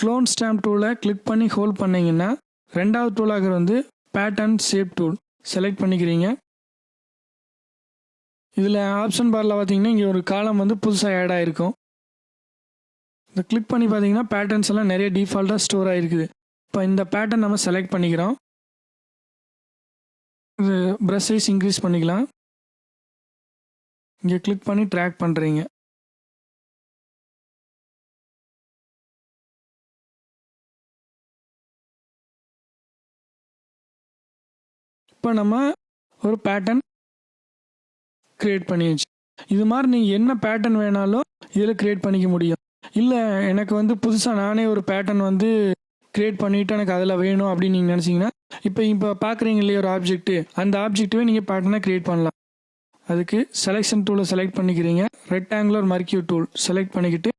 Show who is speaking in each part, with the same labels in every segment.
Speaker 1: Clone stamp டூலை click பண்ணி hold பண்ணிங்கன்னா ரெண்டாவது டூலாக வந்து பேட்டர்ன் ஷேப் டூல் செலக்ட் பண்ணிக்கிறீங்க. இதில் ஆப்ஷன் பாரில் பார்த்தீங்கன்னா இங்கே ஒரு காலம் வந்து புதுசாக ஆட் ஆகிருக்கும் இந்த கிளிக் பண்ணி பார்த்தீங்கன்னா பேட்டர்ன்ஸ் எல்லாம் நிறைய டிஃபால்ட்டாக ஸ்டோர் ஆகிருக்குது இப்போ இந்த பேட்டர்ன் நம்ம செலக்ட் பண்ணிக்கிறோம். இது ப்ரஷ் சைஸ் இன்க்ரீஸ் பண்ணிக்கலாம். இங்கே கிளிக் பண்ணி ட்ராக் பண்ணுறீங்க இப்போ நம்ம ஒரு பேட்டர்ன் க்ரியேட் பண்ணியாச்சு இது மாதிரி நீங்கள் என்ன பேட்டர்ன் வேணாலும் இதில் க்ரியேட் பண்ணிக்க முடியும். இல்லை எனக்கு வந்து புதுசாக நானே ஒரு பேட்டர்ன் வந்து க்ரியேட் பண்ணிவிட்டு எனக்கு அதில் வேணும் அப்படின்னு நீங்கள் நினச்சிங்கன்னா இப்போ இப்போ பார்க்குறீங்க இல்லையா ஒரு ஆப்ஜெக்ட்டு அந்த ஆப்ஜெக்ட்டுவே நீங்கள் பேட்டர்னாக க்ரியேட் பண்ணலாம். அதுக்கு செலெக்ஷன் டூலை செலக்ட் பண்ணிக்கிறீங்க. ரெக்டாங்குலர் மர்க்கியூ டூல் செலக்ட் பண்ணிக்கிட்டு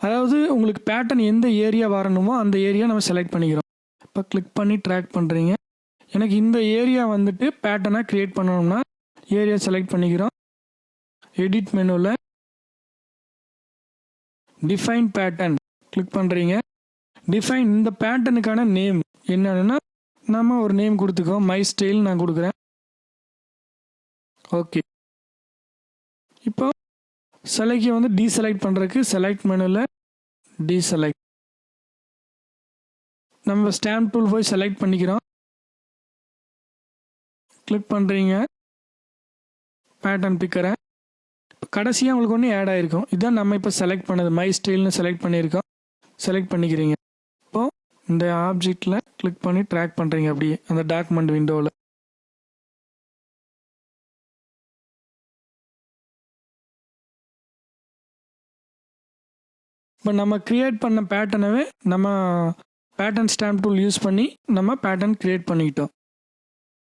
Speaker 1: அதாவது உங்களுக்கு பேட்டர்ன் எந்த ஏரியா வரணுமோ அந்த ஏரியா நம்ம செலக்ட் பண்ணிக்கிறோம். இப்போ கிளிக் பண்ணி ட்ராக் பண்ணுறீங்க எனக்கு இந்த ஏரியா வந்துட்டு பேட்டர்னாக க்ரியேட் பண்ணணும்னா ஏரியா செலக்ட் பண்ணிக்கிறோம். எடிட் மெனுவில் டிஃபைன் பேட்டர்ன் கிளிக் பண்ணுறீங்க டிஃபைன் இந்த பேட்டர்னுக்கான நேம் என்னன்னா நம்ம ஒரு நேம் கொடுத்துக்கோ. மை ஸ்டைல் நான் கொடுக்குறேன். ஓகே இப்போ செலக்டை வந்து டீசெலக்ட் பண்ணுறதுக்கு செலக்ட் மெனுவில் டீசெலக்ட் நம்ம ஸ்டாம்ப் டூல் போய் செலக்ட் பண்ணிக்கிறோம். கிளிக் பண்ணுறீங்க பேட்டர்ன் பிக்கரை கடைசியாக உங்களுக்கு ஒன்று ஆட் ஆகிருக்கும் இதுதான் நம்ம இப்போ செலக்ட் பண்ணது. மை ஸ்டைல்னு செலக்ட் பண்ணியிருக்கோம். செலக்ட் பண்ணிக்கிறீங்க. இப்போ இந்த ஆப்ஜெக்டில் கிளிக் பண்ணி ட்ராக் பண்ணுறீங்க அப்படியே. அந்த டாக்குமெண்ட் விண்டோவில் இப்போ நம்ம க்ரியேட் பண்ண பேட்டர்னவே நம்ம பேட்டர்ன் ஸ்டாம்ப் டூல் யூஸ் பண்ணி நம்ம பேட்டர்ன் க்ரியேட் பண்ணிக்கிட்டோம்.